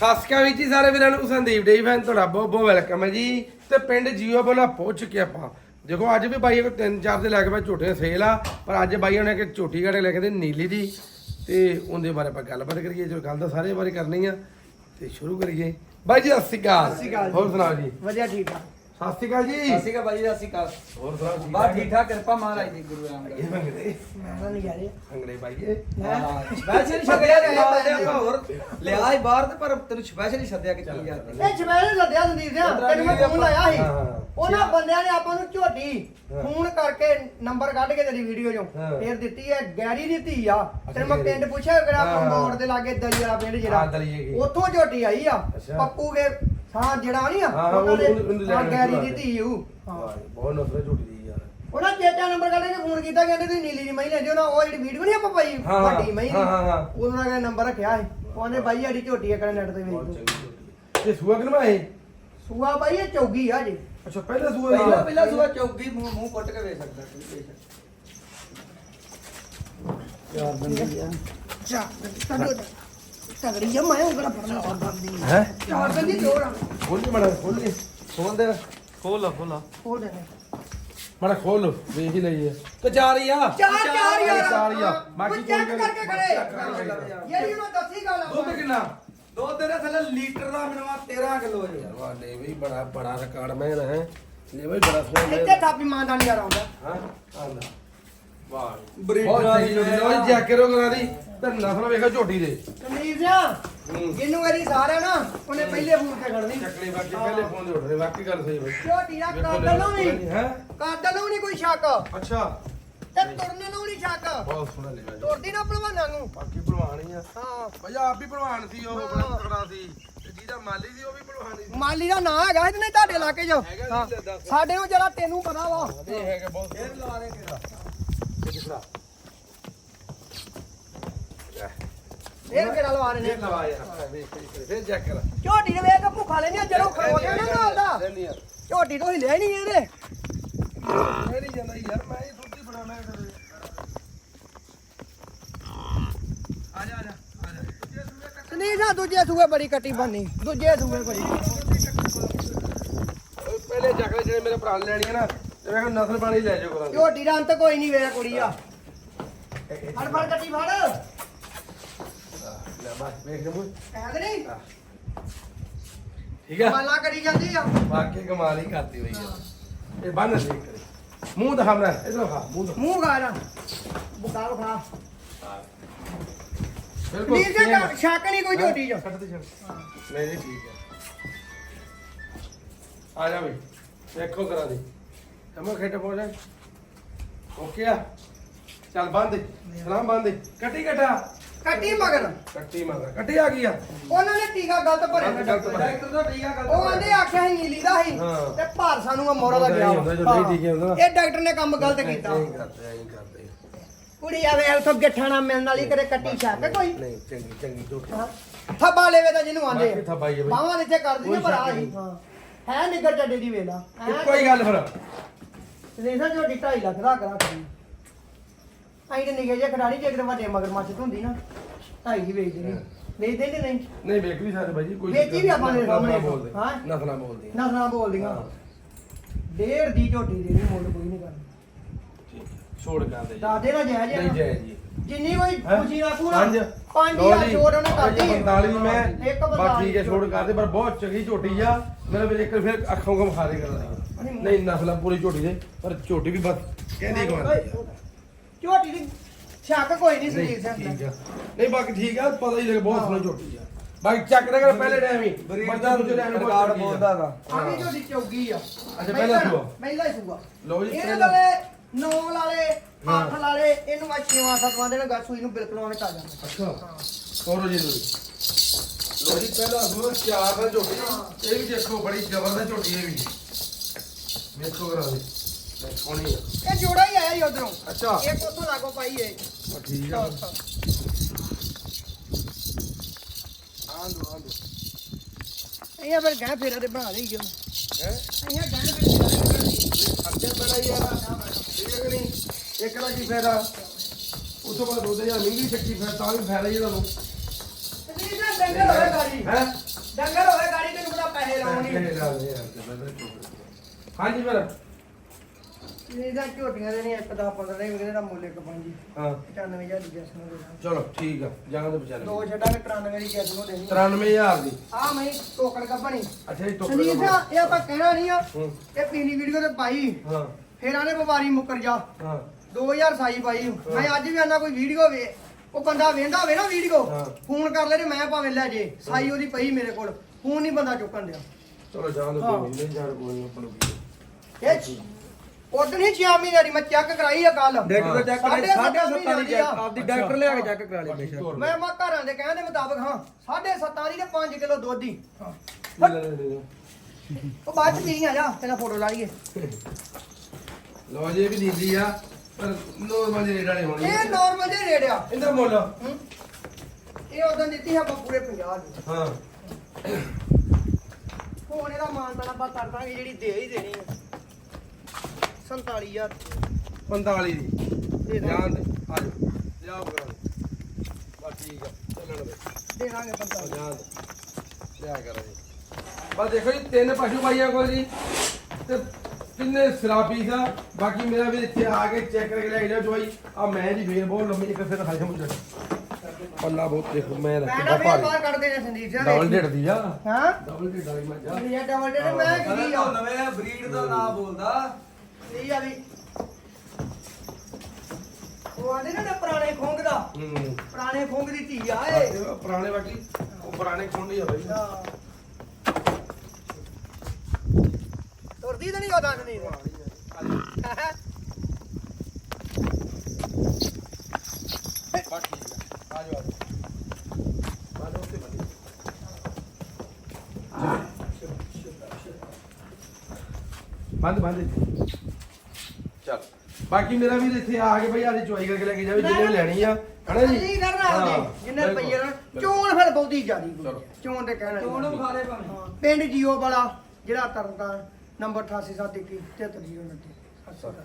ਸਤਿ ਸ਼੍ਰੀ ਅਕਾਲ ਜੀ ਸਾਰੇ ਵੀਰਾਂ ਨੂੰ ਸੰਦੀਪ ਡੇ ਫੈਨ ਤੁਹਾਡਾ ਬਹੁਤ ਬਹੁਤ ਵੈਲਕਮ ਹੈ ਜੀ। ਤੇ ਪਿੰਡ ਜੀਓ ਬੋਲਾ ਪਹੁੰਚ ਚੁੱਕੇ ਆਪਾਂ। ਦੇਖੋ ਅੱਜ ਵੀ ਬਾਈ ਕੋਲ ਤਿੰਨ ਚਾਰ ਦੇ ਲੈ ਕੇ ਬਾ ਝੋਟੇ ਸੇਲ ਆ ਪਰ ਅੱਜ ਬਾਈ ਉਹਨੇ ਕਿ ਝੋਟੀ ਘੜੇ ਲੈ ਕੇ ਦੇ ਨੀਲੀ ਦੀ। ਤੇ ਉਹਦੇ ਬਾਰੇ ਆਪਾਂ ਗੱਲਬਾਤ ਕਰੀਏ ਜੋ ਗੱਲ ਤਾਂ ਸਾਰੇ ਬਾਰੇ ਕਰਨੀ ਆ। ਤੇ ਸ਼ੁਰੂ ਕਰੀਏ। ਬਾਈ ਜੀ ਸਤਿ ਸ਼੍ਰੀ ਅਕਾਲ। ਹੋਰ ਸੁਣਾਓ ਜੀ? ਵਧੀਆ ਠੀਕ ਆ। ਸਤਿ ਸ਼੍ਰੀ ਅਕਾਲ ਜੀ। ਸਤਿ ਸ਼੍ਰੀ ਅਕਾਲ ਬਾਈ ਜੀ, ਸਤਿ ਸ਼੍ਰੀ ਅਕਾਲ। ਹੋਰ ਸੁਣਾਓ ਜੀ ਬਾ ਠੀਕ? ਠਾਕ ਕਿਰਪਾ ਮਹਾਰਾਜ ਦੀ ਗੁਰੂ ਰਾਮਦਾਸ ਇਹ ਮੰਗਦੇ ਮੈਂ ਤਾਂ ਨਹੀਂ ਜਾ ਰਿਹਾ ਅੰਗੜੇ ਬਾਈਏ ਸਪੈਸ਼ਲ ਹੀ ਸੱਦਿਆ ਕਿ ਨਾਲ। ਦੇ ਆਪਾਂ ਹੋਰ ਲਿਆ ਹੀ ਬਾਹਰ ਤੇ ਪਰ ਤੈਨੂੰ ਸਪੈਸ਼ਲ ਹੀ ਸੱਦਿਆ ਕਿ ਕੀ ਜਾਂਦੀ ਇਹ ਜਮੈਲੇ ਲੱਦਿਆ ਸੰਦੀਪ ਸਿੰਘ ਤੈਨੂੰ ਮੈਂ ਫੋਨ ਲਾਇਆ ਸੀ। ਉਹਨਾਂ ਬੰਦਿਆਂ ਨੇ ਆਪਾਂ ਨੂੰ ਝੋਟੀ। ਫੋਨ ਕਰਕੇ ਨੰਬਰ ਕੱਢ ਕੇ ਤੇਰੀ ਵੀਡੀਓ ਚੋਂ। ਫੇਰ ਦਿੱਤੀ ਹੈ ਗੈਰੀ ਦੀ ਧੀ ਆ। ਤੈਨੂੰ ਮੈਂ ਪਿੰਡ ਪੁੱਛਿਆ ਕਿਹੜਾ। ਮੋੜ ਦੇ ਲਾਗੇ ਦਲੀਆ ਪਿੰਡ ਜਿਹੜਾ। ਉੱਥੋਂ ਝੋਟੀ ਆਈ ਆ। ਪੱਪੂ ਕੇ ਸਾਹ ਜਿਹੜਾ ਨਹੀਂ ਆ ਹਾਂ, ਹਾਂ, ਉਹਨਾਂ ਦੇ ਉਹਨੂੰ- ਲੈ ਹਾਂ, ਗੈਰੀ ਦੀ ਦੇ। ਧੀ ਹੂ ਵਾਹ, ਬਹੁਤ ਨਸਲ ਝੋਟੀ ਦੀ ਯਾਰ। ਉਹਨਾਂ ਚੇਟਾ ਨੰਬਰ ਕੱਢ ਕੇ ਫੋਨ ਕੀਤਾ ਕਹਿੰਦੇ ਤੁਸੀਂ ਨੀਲੀ ਦੀ ਮਹੀਂ ਲੈਂਦੇ ਹੋ ਨਾ ਉਹ ਜਿਹੜੀ ਵੀਡੀਓ ਨਹੀਂ ਆਪਾਂ ਪਾਈ ਹਾਂ, ਵੱਡੀ ਮਹੀਂ ਹਾਂ, ਹਾਂ, ਹਾਂ। ਉਹਨਾਂ ਦਾ ਨੰਬਰ ਰੱਖਿਆ ਸੀ। ਉਹਨੇ ਬਾਈ ਸਾਡੀ ਝੋਟੀ ਇੱਕ ਨੈਟ ਤੇ ਬਹੁਤ ਵੇਚ ਚੰਗੀ ਝੋਟੀ ਹੈ। ਇਹ ਸੂਆ ਕਿਨਵਾ ਹੈ ਸੂਆ ਬਾਈ ਇਹ ਚੌਗੀ ਆ ਜੀ ਅੱਛਾ ਪਹਿਲਾ ਸੂਆ ਪਹਿਲਾਂ ਦਾ ਪਹਿਲਾਂ ਸੁਆ ਚੌਗੀ ਮੂੰਹ ਮੂੰਹ ਕੁੱਟ ਕੇ ਵੇਖ ਸਕਦਾ ਸੀ ਬੇਸ਼ੱਕ। ਚਾਰ ਬੰਦੀ ਆ। ਚਾਰ ਤਗੜੀ ਆ ਮੈਂ ਉਂਗਲਾ ਫੜਨਾ ਚਾਰ ਬੰਦੀ ਹੈ? ਚਾਰ ਬੰਦੀ ਜੋਰ ਆ। ਖੋਲੀ ਮੜਾ ਖੋਲੀ ਖੋਲ ਦੇ। ਖੋਲ ਲਾ ਖੋਲ ਲਾ। ਖੋਲ ਦੇ ਮੜਾ ਖੋਲ ਲੋ ਵੇਖ ਹੀ ਲਈ ਹੈ ਤੇ ਚਾਰ ਹੀ ਆ। ਚਾਰ ਚਾਰ ਯਾਰ ਚਾਰ ਹੀ ਆ। ਬਾਕੀ ਚੈੱਕ ਕਰਕੇ ਖੜੇ। ਜਿਹੜੀ ਉਹਨਾਂ ਦੱਸੀ ਗੱਲ ਦੁੱਧ ਆ ਕਿੰਨਾ? ਦੋ ਤੇਰੇ ਥੱਲੇ ਲੀਟਰ ਦਾ ਮਿਲਵਾ 13 ਕਿਲੋ ਜੀ। ਯਾਰ ਵਾਹ ਲੈ ਵੀ ਬੜਾ ਬੜਾ ਰਿਕਾਰਡ ਮੈਂ ਹੈ। ਲੈ ਵੀ ਬੜਾ ਸੋਹਣਾ ਇੱਥੇ ਥਾਪੀ ਮਾਂ ਦਾ ਨਹੀਂ ਆਉਂਦਾ। ਹਾਂ ਆਂਦਾ ਵਾਹ। ਬਰੀਡਰ ਬਹੁਤ ਵਾਲੀ ਚੰਗੀ ਝੋਟੀ ਲੋ ਚੈੱਕ ਕਰੋ ਕਰਾ ਦੀ। ਤੇ ਨਸਲ ਵੇਖੋ ਝੋਟੀ ਦੇ। ਕਮੀਜ਼ ਜਿਹਨੂੰ ਇਹਦੀ ਸਾਰਾ ਨਾ ਉਹਨੇ ਪਹਿਲੇ ਫੋਨ ਤੇ ਖੜਨੀ। ਚੱਕਲੇ ਬਾਕੀ ਪਹਿਲੇ ਫੋਨ ਦੇ ਉੱਠਦੇ ਬਾਕੀ ਗੱਲ ਸਹੀ ਬਈ। ਝੋਟੀ ਦਾ ਕਾਦਲ ਨੂੰ ਨਹੀਂ ਹੈ? ਕਾਦਲ ਨੂੰ ਨਹੀਂ ਕੋਈ ਸ਼ੱਕ? ਅੱਛਾ। ਤੇ ਤੁਰਨ ਨੂੰ ਨਹੀਂ ਸ਼ੱਕ? ਬਹੁਤ ਸੋਹਣਾ ਜੀ। ਤੁਰਦੀ ਨਾ ਭਲਵਾਨਾਂ ਨੂੰ। ਬਾਕੀ ਭਲਵਾਨ ਹੀ ਆ। ਹਾਂ। ਭਈ ਆਪ ਵੀ ਭਲਵਾਨ ਸੀ ਉਹ ਬੜਾ। ਤਕੜਾ ਸੀ। ਜਿਹਦਾ ਮਾਲੀ ਸੀ ਉਹ ਵੀ ਭਲਵਾਨ ਹੀ ਸੀ। ਮਾਲੀ ਦਾ ਨਾਂ ਹੈਗਾ ਇਹ ਤੇ ਨਹੀਂ ਤੁਹਾਡੇ ਇਲਾਕੇ 'ਚ। ਲੈ। ਸਾਡੇ ਨੂੰ ਜਰਾ ਤੈਨੂੰ ਪਤਾ ਵਾ। ਇਹ ਹੈਗਾ ਬਹੁਤ ਫੇਰ ਲਾ ਦੇ ਤੇਰਾ। ਇਹ ਫੇਰ ਕਿਹੜਾ ਲਵਾ ਰਹੇ ਇਹ ਨੇ ਲਵਾ ਯਾਰ। ਵੇਖ ਵੇਖ, ਫੇਰ ਚੈੱਕ ਕਰ। ਝੋਟੀ ਦੇ ਵੇਖ ਕੇ ਭੁੱਖਾ ਲੈਣੀ ਜਦੋਂ ਖੜੋ ਗਿਆ ਨਾ ਨਾਲ ਦਾ। ਲੈਣੀ ਆ ਝੋਟੀ ਤੋਂ ਹੀ ਨਹੀਂ ਇਹਦੇ। ਨਹੀਂ ਜਾਂਦਾ ਯਾਰ ਮੈਂ ਇਹ ਹੀ ਬਣਾਉਣਾ ਆ ਜਾ ਆ ਜਾ ਨਹੀਂ ਨਾ ਦੂਜੇ ਸੂਏ ਬੜੀ ਕੱਟੀ ਬੰਨੀ। ਦੂਜੇ ਸੂਏ ਬੜੀ। ਪਹਿਲੇ ਚੱਕਲੇ ਜਿਹੜੇ ਮੇਰੇ ਭਰਾ ਲੈਣੀ ਹੈ ਨਾ ਤੇ ਮੈਂ ਨਸਲ ਪਾਣੀ ਲੈ ਜਾਓ ਕਰਾਂਗੇ ਝੋਟੀ ਦਾ ਅੰਤ ਕੋਈ ਨਹੀਂ ਵੇਖ ਕੁੜੀ ਆ ਫੜ ਫੜ ਕੱਟੀ ਫੜ। ਲੈ ਬਸ ਵੇਖ ਜਮੂ ਐ ਤੇ ਨਹੀਂ? ਠੀਕ ਆ? ਮਾਲਾ ਕਰੀ ਜਾਂਦੀ ਆ। ਬਾਕੀ ਕਮਾਲ ਹੀ ਕਰਦੀ ਹੋਈ ਆ। ਇਹ ਬੰਨ ਦੇ ਕਰੇ। ਮੂੰਹ ਦਿਖਾ ਮੈਂ ਇਧਰ ਖਾ ਮੂੰਹ ਦਿਖਾ। ਮੂੰਹ ਗਾ ਨਾ ਬੁਕਾ ਬੁਕਾ ਬਿਲਕੁਲ ਨੀਰ ਦੇ ਸ਼ੱਕ ਨਹੀਂ ਕੋਈ ਝੋਟੀ 'ਚ। ਕੱਟ ਦੇ ਛੱਡ ਨਹੀਂ ਜੀ ਠੀਕ ਹੈ ਆ ਜਾ ਬਈ ਦੇਖੋ ਕਰਾ ਦੇ। ਤਮੋ ਖੇਟੇ ਪਹੁੰਚ ਓਕੇ ਆ। ਚੱਲ ਬੰਦ ਸਲਾਮ ਬੰਦ ਕੱਟੀ ਕਟਾ ਕੱਟੀ ਮਗਰ। ਕੱਟੀ ਮਾਰ ਕੱਟੀ ਆ ਗਈ ਆ। ਉਹਨਾਂ ਨੇ ਟੀਕਾ ਗਲਤ ਭਰਿਆ। ਨਾ। ਡਾਕਟਰ ਦਾ ਆ ਗੱਲ ਉਹ ਆਂਦੇ ਆਖਿਆ ਸੀ ਨੀਲੀ ਦਾ ਸੀ ਹਾਂ। ਤੇ ਭਾਰ ਸਾਨੂੰ ਆ ਮੋਰਾ ਦਾ ਗਿਆ ਨਹੀਂ ਹੁੰਦਾ, ਜੋ ਨਹੀਂ ਟੀਕੇ ਹੁੰਦਾ। ਇਹ ਡਾਕਟਰ ਨੇ ਕੰਮ ਗਲਤ ਕੀਤਾ। ਐਂ ਕਰਦੇ ਐਂ ਕਰਦੇ। ਕੁੜੀ ਆਵੇ ਉਥੋਂ ਗਿੱਠਾਣਾ ਮਿਲਣ ਵਾਲੀ ਕਰੇ ਕੱਟੀ ਛੱਕ ਕੋਈ। ਨਹੀਂ ਚੰਗੀ ਚੰਗੀ ਹਾਂ। ਥੱਬਾ ਲੈਵੇ ਤਾਂ ਜਿਹਨੂੰ ਆਂਦੇ ਬਾਕੀ ਥੱਬਾ ਹੀ ਆ ਬਈ। ਬਾਹਾਂ ਦੇ ਇੱਥੇ ਕਰ ਦਿੰਦੇ ਕੋਈ ਪਰ ਆ ਸ਼ੱਕ ਹੀ। ਨਹੀਂ। ਹਾਂ। ਹੈ ਨਿੱਗਰ ਚੱਡੇ ਦੀ ਵੇਲਾ। ਇੱਕੋ ਹੀ ਗੱਲ ਫਿਰ। ਰੇਸਾ ਜੋ 2.5 ਲੱਖ ਦਾ ਕਰਾ ਕਰੀ ਆਈ ਤੇ ਨਿੱਕੇ ਜੇ ਖਿਡਾਰੀ ਜੇ ਕਿਤੇ ਵੱਡੇ ਮਗਰ ਮੱਛ ਹੁੰਦੀ ਨਾ ਢਾਈ ਹੀ ਵੇਚ ਦੇਣੀ ਵੇਚ ਦੇ ਨਹੀਂ? ਨਹੀਂ ਵੇਖ ਵੀ ਸਕਦੇ ਬਾਈ ਜੀ ਕੋਈ ਵੇਚੀ ਵੀ ਆਪਾਂ ਦੇ ਸਾਹਮਣੇ। ਬੋਲਦੇ ਹਾਂ। ਨਸਲਾਂ ਬੋਲਦੇ ਨਾ। ਨਾ ਬੋਲਦੀਆਂ। ਡੇਢ ਦੀ ਝੋਟੀ ਦੇਣੀ ਮੁੱਲ ਕੋਈ ਨਹੀਂ ਕਰਨਾ ਛੋੜ ਕਰਦੇ ਜੀ। ਦਾਦੇ ਨਾਲ ਜਾਇਜ਼ ਆ ਨਹੀਂ ਨਾ। ਜੈ ਜੀ। ਜਿੰਨੀ ਕੋਈ ਹੈਂ? ਖੁਸ਼ੀ ਰੱਖੂ ਨਾ ਪੰਜ। ਪੰਜ ਜੀ, ਛੋੜ ਉਹਨੇ ਕਰਦੀ 45 ਮੈਂ ਇੱਕ ਬਾਕੀ ਹੈ 45 ਛੋੜ ਕਰਦੇ ਪਰ ਬਹੁਤ ਚੰਗੀ ਝੋਟੀ ਆ। ਮੇਰੇ ਵੀਰ ਇੱਕ ਫਿਰ ਅੱਖੋਂ ਕੋ ਖਾਰੇ ਕਰਦਾ ਨਹੀਂ ਨਸਲਾਂ ਪੂਰੀ ਝੋਟੀ ਦੇ ਪਰ ਝੋਟੀ ਵੀ ਬਸ ਕਹਿੰਦੀ ਕੋ ਝੋਟੀ ਦੀ ਸ਼ੱਕ ਕੋਈ ਨਹੀਂ ਨਹੀਂ ਸਰੀਰ ਠੀਕ ਸੇ ਆ। ਨਹੀਂ ਬਾਕੀ ਠੀਕ ਆ ਪਤਾ ਹੀ ਲੱਗ ਬਹੁਤ ਸੋਹਣੀ ਝੋਟੀ ਆ। ਬਾਕੀ ਚੱਕ ਦੇ ਕਰ ਪਹਿਲੇ ਟਾਈਮ ਹੀ। ਬਰੀਡਰ ਦੂਜੇ time ਬਹੁਤ ਰਿਕਾਰਡ ਚੰਗੀ ਆ। ਬੋਲਦਾ ਵਾ ਝੋਟੀ ਚੌਗੀ ਆ। ਅੱਛਾ, ਪਹਿਲਾ ਸੂਆ। ਪਹਿਲਾ ਹੀ ਸੂਆ। ਲਓ ਜੀ, ਇਹਦੇ ਪਹਿਲਾ। ਵਾਲੇ ਨੌ ਵਾਲੇ ਹਾਂ। ਅੱਠ ਵਾਲੇ ਇਹਨੂੰ ਅੱਜ ਛੇਵਾਂ ਸੱਤਵਾਂ ਦਿਨ ਗਾਸੂਈ ਨੂੰ ਬਿਲਕੁਲ ਉਹਨੇ ਕਰ ਜਾਣਾ ਅੱਛਾ। ਤੋਰੋ ਜੀ ਲੋ ਲੋ ਜੀ ਪਹਿਲਾ ਦੂਰ ਚਾਰ ਦਾ ਝੋਟੀ। ਇਹ ਵੀ ਦੇਖੋ ਬੜੀ ਜ਼ਬਰਦਸਤ ਝੋਟੀ ਇਹ ਵੀ। ਵੇਖੋ ਕਰਾ ਦੇ। ਸੋਹਣੀ ਆ ਇਹ ਜੋੜਾ ਹੀ ਆਇਆ ਜੀ ਉਧਰੋਂ। ਅੱਛਾ। ਇੱਕ ਉੱਥੋਂ ਲਾਗੋਂ ਪਾਈ ਏ ਆ ਠੀਕ ਆ। ਆਂਦੋ ਆਂਦੋ। ਇਹ ਫਿਰ ਗਹਿ ਫੇਰੇ ਦੇ ਬਣਾ ਲਈ ਕਿਉਂ? ਹੈ? ਇਹ ਫੇਰੇ ਦੇ ਖਰਚੇ ਬੜਾ ਹੀ ਆ। ਠੀਕ ਹੈ ਨਹੀਂ? ਇੱਕ ਦਾ ਕੀ ਫਾਇਦਾ? ਉਸ ਤੋਂ ਬਾਅਦ 2000 ਮਹਿੰਗੀ ਚੱਕੀ ਫਿਰ ਤਾਂ ਵੀ ਫਾਇਦਾ ਹੀ ਤੁਹਾਨੂੰ। ਡੰਗਰ ਹੋਵੇ ਗਾੜੀ। ਹੈ? ਡੰਗਰ ਹੋਵੇ ਗਾੜੀ ਤੈਨੂੰ ਪਤਾ ਪੈਸੇ ਲਾਉਣੀ। ਹਾਂਜੀ ਫਿਰ। ਇਹਦਾ ਝੋਟੀਆਂ ਦੇ ਨਹੀਂ ਇੱਕ ਦਾ 15 ਦੇ ਵੀਰੇ ਦਾ ਮੁੱਲ ਇੱਕ ਪੰਜੀ ਹਾਂ। 95000 ਦੀ ਜੈਸ ਨੂੰ ਦੇਣਾ ਚਲੋ ਠੀਕ ਆ ਜਾਣ ਦੇ ਵਿਚਾਰੇ ਦੋ ਛੱਡਾਂਗੇ 93 ਦੀ ਜੈਸ ਨੂੰ ਦੇਣੀ 93000 ਦੀ। ਆ ਮੈਂ ਟੋਕੜ ਕੱਪਣੀ। ਅੱਛਾ ਜੀ ਟੋਕਰ ਸੰਦੀਪ ਦਾ ਇਹ ਆਪਾਂ ਕਹਿਣਾ ਨਹੀਂ ਆ ਹੂੰ। ਇਹ ਪੀਲੀ ਵੀਡੀਓ ਤੇ ਪਾਈ। ਹਾਂ। ਫੇਰ ਆਨੇ ਬਿਮਾਰੀ ਮੁੱਕਰ ਜਾ। ਹਾਂ। 2000 ਸਾਈ ਪਾਈ। ਮੈਂ ਅੱਜ ਵੀ ਆਨਾ ਕੋਈ ਵੀਡੀਓ ਵੇ ਉਹ ਬੰਦਾ ਵੇਂਦਾ ਹੋਵੇ ਨਾ ਵੀਡੀਓ। ਫੋਨ ਕਰ ਲੈ ਮੈਂ ਭਾਵੇਂ ਲੈ ਜੇ। ਸਾਈ ਉਹਦੀ ਪਈ ਮੇਰੇ ਕੋਲ। ਫੋਨ ਨਹੀਂ ਬੰਦਾ ਚੁੱਕਣ ਦਿਆ। ਚਲੋ ਜਾਣ ਦੇ ਹਾਂ। ਕੋਈ ਨਹੀਂ ਜਾਣ ਕੋਈ ਨਹੀਂ ਆਪਾਂ ਨੂੰ ਕੀ ਇਹ ਉਦੋਂ ਹੀ 6 ਮਹੀਨੇ ਦੀ ਮੈਂ ਚੈੱਕ ਕਰਾਈ ਆ ਕੱਲ ਡਾਕਟਰ ਦਾ ਚੈੱਕ ਕਰਾ ਸੱਤਾਂ ਸਾਢੇ ਸੱਤਾਂ ਦੀ ਮਹੀਨੇ ਚੈੱਕ। ਆਪਦੀ ਡਾਕਟਰ ਲਿਆ ਕੇ ਚੈੱਕ ਕਰਾ ਲਈ ਬੇਸ਼ੱਕ। ਮੈਂ ਮਾ ਘਰਾਂ ਦੇ ਕਹਿਣ ਦੇ ਮੁਤਾਬਕ ਹਾਂ 7.5 ਦੀ ਤੇ 5 ਕਿਲੋ ਦੁੱਧ ਦੀ ਲੈ ਲੈ ਲੈ ਲੈ। ਉਹ ਬਾਅਦ ਚ ਪੀ ਆ ਜਾ ਤੇਰਾ ਫੋਟੋ ਲਾਈਏ। ਲਓ ਜੀ ਇਹ ਵੀ ਨੀਲੀ ਆ ਪਰ ਨੋਰਮਲ ਜਿਹੇ ਰੇਟ ਵਾਲੇ ਹੋਣੇ ਇਹ ਨਾਰਮਲ ਜਿਹਾ ਰੇਟ ਆ। ਇਹਦਾ ਮੁੱਲ। ਹੂੰ। ਇਹ ਉਦੋਂ ਦਿੱਤੀ ਆਪਾਂ ਪੂਰੇ 50 ਦੀ। ਹਾਂ। ਹੁਣ ਇਹਦਾ ਮਾਨ ਤਾਂ ਆਪਾਂ ਕਰ ਦਾਂਗੇ ਜਿਹੜੀ ਦੇ ਹੀ ਦੇਣੀ ਆ। 47000 45 ਦੀ। ਦੇ। ਦਾਂਗੇ। ਜਾਣ ਦੇ ਆ ਜਾਓ ਲਿਆਓ ਕਰਾ ਬਸ ਠੀਕ ਆ ਚੱਲਣ ਦੇ। ਦੇ ਦਾਂਗੇ 45 ਜਾਣ ਦੇ। ਲਿਆ ਕਰਾ ਜੀ ਬਸ ਦੇਖੋ ਜੀ ਤਿੰਨ ਪਸ਼ੂ ਪਾਈਆਂ ਕੋਲ ਜੀ। ਤੇ ਤਿੰਨੇ ਸਰਾਬੀ ਦਾ। ਬਾਕੀ ਮੇਰਾ ਵੀ ਇੱਥੇ ਆ ਕੇ ਚੈੱਕ ਕਰਕੇ ਲੈ ਕੇ ਜਾਓ ਜਵਾਈ। ਆ ਮੈਂ ਦੀ ਵੇਲ ਬਹੁਤ ਲੰਮੀ ਇੱਕ ਫਿਰ ਖਾਈ ਮੁੰਡਾ ਪੱਲਾ ਬਹੁਤ ਦੇਖੋ ਮੈਂ ਰੱਖਦਾ ਨਾ ਫੇਰ ਭਾਰੀ। ਬਾਹਰ ਕੱਢਦੇ ਨੇ ਸੰਦੀਪ ਸਿੰਘ ਡਬਲ ਢਿੱਡ ਦੀ ਆ। ਹਾਂ? ਡਬਲ ਢਿੱਡ ਵਾਲੀ ਮੱਝ ਆ ਇਹ ਡਬਲ ਡੇ ਮੈਂ ਕੀ ਆ। ਨਵੇਂ ਬਰੀਡ ਦਾ ਨਾਮ ਬੋਲਦਾ। ਇਹ ਆ ਵੀ ਉਹ ਆਂਦੇ ਨੇ ਪੁਰਾਣੇ ਖੋਂਗ ਦਾ। ਹੂੰ। ਪੁਰਾਣੇ ਖੋਂਗ ਦੀ ਧੀ ਆ ਏ ਇਹ ਪੁਰਾਣੇ ਬਾਕੀ ਉਹ ਪੁਰਾਣੇ ਖੁੰਡੀ ਆ ਬਈ। ਹਾਂ। ਤੁਰਦੀ ਤਾਂ ਨਹੀਂ ਉਹ ਦੰਦ ਨਹੀਂ ਬਸ ਠੀਕ ਆ ਆ ਜਾਓ ਆ ਜਾਓ ਬਾਅਦ ਉੱਤੇ ਬੰਦੀ ਬੰਦ ਬੰਦ। ਚਲ। ਬਾਕੀ ਮੇਰਾ ਵੀ ਇੱਥੇ ਆ ਕੇ ਬਈ ਆਦੀ ਚੁਆਈ ਕਰਕੇ ਲੈ ਕੇ ਜਾਵੇ ਜਿੰਨੇ ਵੀ ਲੈਣੀ ਆ। ਹਨਾ ਜੀ? ਨਹੀਂ ਕਰਨਾ ਉਹਦੀ ਜਿੰਨੇ ਰੁਪਈਏ ਨਾਲ। ਚੋਣ ਫਿਰ ਬਹੁਤੀ ਜ਼ਿਆਦੀ ਚਲੋ। ਚੋਣ ਤੇ ਕਹਿਣਾ ਚੋਣ। ਵਿਖਾ ਦੇ ਭਾਵੇਂ। ਪਿੰਡ ਜੀਓ ਵਾਲਾ ਜਿਹੜਾ ਤਰਨਤਾਰਨ ਨੰਬਰ 8871 7309 ਸਤਿ ਸ਼੍ਰੀ ਅਕਾਲ।